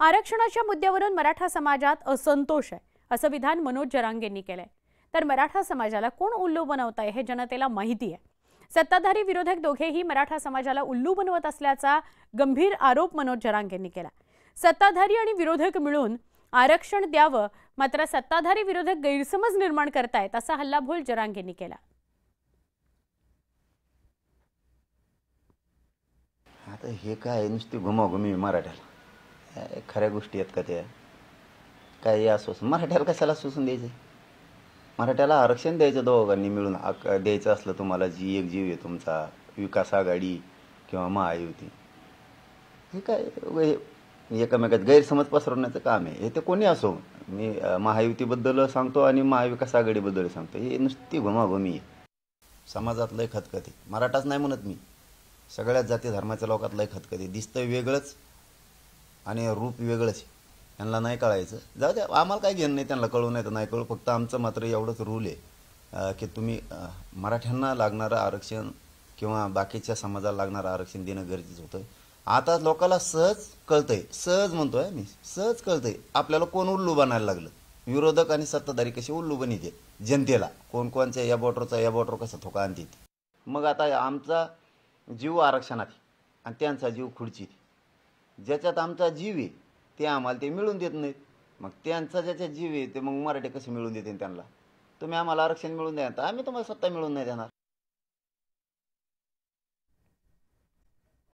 आरक्षणाच्या मुद्द्यावरून मराठा समाजात असंतोष आहे असं विधान मनोज जरांगेंनी केलंय. तर मराठा समाजाला कोण उल्लू बनवत आहे हे जनतेला माहिती आहे. सत्ताधारी विरोधक दोघेही मराठा समाजाला उल्लू बनवत असल्याचा गंभीर आरोप मनोज जरांगेंनी केला. सत्ताधारी आणि विरोधक मिळून आरक्षण द्यावं मात्र सत्ताधारी विरोधक गैरसमज निर्माण करतायत असा हल्लाबोल जरांगेंनी केला. आता हे काय नुसती घुमाघुमी मराठ्याला. खऱ्या गोष्टी आहेत का त्या? काय असो मराठ्याला कशाला आश्वासन द्यायचं? मराठ्याला आरक्षण द्यायचं दोघांनी मिळून द्यायचं असलं तुम्हाला जी एक जीव आहे तुमचा विकास आघाडी किंवा महायुती. हे काय हे एकमेकात गैरसमज पसरवण्याचं काम आहे. हे ते कोणी असो मी महायुतीबद्दल सांगतो आणि महाविकास आघाडीबद्दल सांगतो. हे नुसती घुमाघुमी आहे. समाजात लय खतखते. मराठाच नाही म्हणत मी. सगळ्याच जाती धर्माच्या लोकात लय खतखते. दिसतं वेगळंच. आणि रूप वेगळंच आहे. त्यांना नाही कळायचं. जाऊ द्या आम्हाला काय घेणं नाही त्यांना कळू नाही तर नाही कळू फक्त आमचं मात्र एवढंच रूल आहे की तुम्ही मराठ्यांना लागणारं आरक्षण किंवा बाकीच्या समाजाला लागणारं आरक्षण देणं गरजेचं होतं. आता लोकांना सहज कळतंय सहज म्हणतोय मी सहज कळतंय. आपल्याला कोण उल्लू बनायला लागलं? विरोधक आणि सत्ताधारी कसे उल्लू बनिते जनतेला. कोण कोणच्या या बॉर्डरचा या बॉर्डर कसा थोका आणते मग आता आमचा जीव आरक्षणात आहे आणि त्यांचा जीव खुर्चीत ज्याच्यात आमचा जीव आहे ते आम्हाला ते मिळून देत नाहीत. मग त्यांचा ज्याच्यात जीव आहे ते मग मराठी कसे मिळून देते त्यांना? तुम्ही आम्हाला आरक्षण मिळून द्या तर आम्ही तुम्हाला सत्ता मिळून नाही देणार.